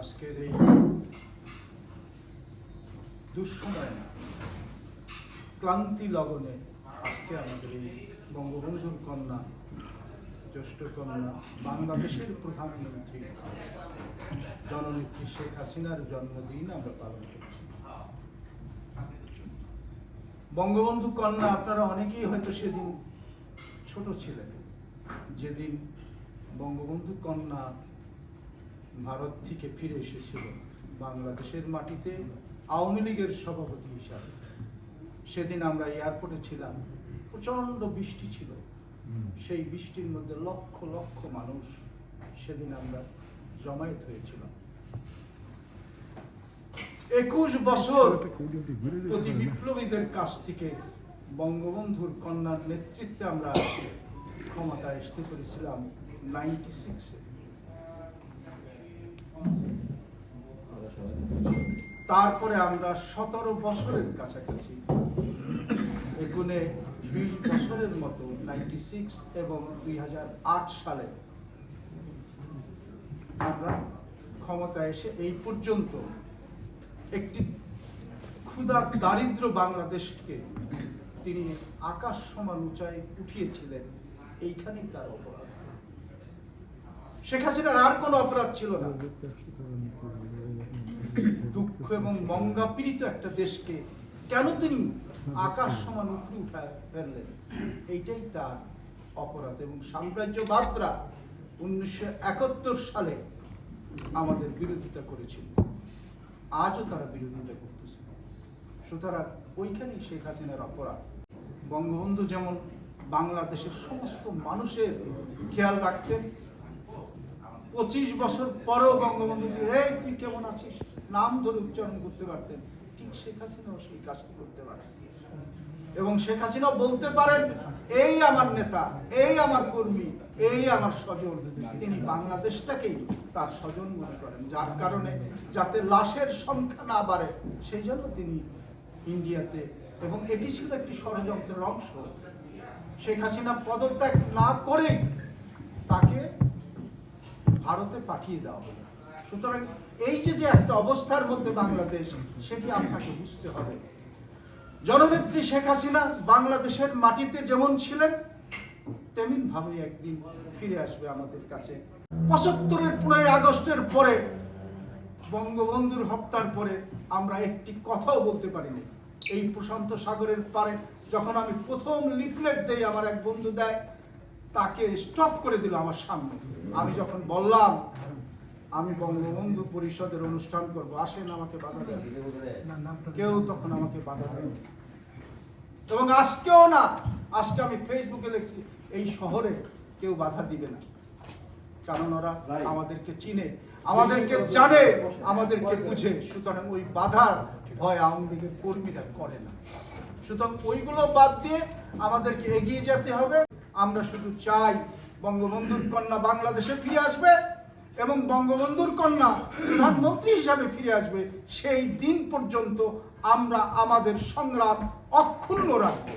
আজকের এই দুঃসময় ক্লান্তি লগনে আজকে আমাদের এই বঙ্গবন্ধুর কন্যা, জ্যেষ্ঠ কন্যা, বাংলাদেশের প্রধানমন্ত্রী জননেত্রী শেখ হাসিনার জন্মদিন আমরা পালন করছি। বঙ্গবন্ধু কন্যা, আপনারা অনেকেই হয়তো সেদিন ছোট ছিলেন। যেদিন বঙ্গবন্ধু কন্যা ভারত থেকে ফিরে এসেছিল বাংলাদেশের মাটিতে আওয়ামী লীগের সভাপতি হিসাবে। সেদিন আমরা এয়ারপোর্টে ছিলাম প্রচণ্ড বৃষ্টি ছিল। সেই বৃষ্টির মধ্যে লক্ষ লক্ষ মানুষ সেদিন আমরা জমায়েত হয়েছিলাম। একুশ বছর প্রতি বিপ্লবীদের কাছ থেকে বঙ্গবন্ধুর কন্যার নেতৃত্বে আমরা ক্ষমতায় আসতে পেরেছিলাম নাইনটি সিক্সে তারপরে আমরা সতেরো বছরের কাছাকাছি এগুনে বিশ বছরের মতো নাইনটি সিক্স এবং দুই হাজার আট সালে আমরা ক্ষমতায় এসে এই পর্যন্ত একটি ক্ষুধা দারিদ্র বাংলাদেশকে তিনি আকাশ সমান উঁচায় উঠিয়েছিলেন, এইখানেই তার অপরাধ। শেখ হাসিনার আর কোনো অপরাধ ছিল না। দুঃখ এবং বঙ্গাপীড়িত একটা দেশকে কেন তিনি আকাশ সমান উপরে উঠায় ফেললেন? এইটাই তার অপরাধ এবং সাম্রাজ্যবাদরা উনিশশো একাত্তর সালে আমাদের বিরোধিতা করেছিল। আজও তারা বিরোধিতা করতেছে। সুতরাং ওইখানেই শেখ হাসিনার অপরাধ। বঙ্গবন্ধু যেমন বাংলাদেশের সমস্ত মানুষের খেয়াল রাখতেন, পঁচিশ বছর পরেও বঙ্গবন্ধু এই, তুই কেমন আছিস? নাম ধরে উচ্চারণ করতে পারতেন। ঠিক শেখ হাসিনাও সেই কাজটি করতে পারেন। এবং শেখ হাসিনাও বলতে পারেন, এই আমার নেতা, এই আমার কর্মী, এই আমার স্বজন। তিনি বাংলাদেশটাকেই তার স্বজন মনে করেন। যার কারণে যাতে লাশের সংখ্যা না বাড়ে, সেই জন্য তিনি ইন্ডিয়াতে এবং এটি ছিল একটি ষড়যন্ত্রের অংশ। শেখ হাসিনা পদত্যাগ না করেই তাকে ভারতে পাঠিয়ে দেওয়া হলো। সুতরাং এই যে যে একটা অবস্থার মধ্যে বাংলাদেশ, সেটি আপনাকে বুঝতে হবে। জননেত্রী শেখ হাসিনা বাংলাদেশের মাটিতে যেমন ছিলেন তেমন ভাবে একদিন ফিরে আসবে আমাদের কাছে। পঁচাত্তরের পনেরোই আগস্টের পরে, বঙ্গবন্ধুর হত্যার পরে আমরা একটি কথাও বলতে পারিনি। এই প্রশান্ত সাগরের পারে যখন আমি প্রথম লিফলেট দেই আমার এক বন্ধু দেয়, তাকে স্টপ করে দিল আমার সামনে। আমি যখন বললাম আমি বঙ্গবন্ধু পরিষদের অনুষ্ঠান করব। আসেন আমাকে বাধা দেন। কেউ তখন আমাকে বাধা দেয় এবং আজকেও না আজকে আমি ফেসবুকে লিখছি এই শহরে কেউ বাধা দিবে না। কারণ ওরা আমাদেরকে চিনে আমাদেরকে জানে আমাদেরকে বুঝে। সুতরাং ওই বাধার ভয় আওয়ামী লীগের কর্মীরা করে না। সুতরাং ওইগুলো বাদ দিয়ে আমাদেরকে এগিয়ে যেতে হবে। আমরা শুধু চাই বঙ্গবন্ধুর কন্যা বাংলাদেশে ফিরে আসবে। এবং বঙ্গবন্ধুর কন্যা প্রধানমন্ত্রী হিসাবে ফিরে আসবে, সেই দিন পর্যন্ত আমরা আমাদের সংগ্রাম অক্ষুণ্ণ রাখব।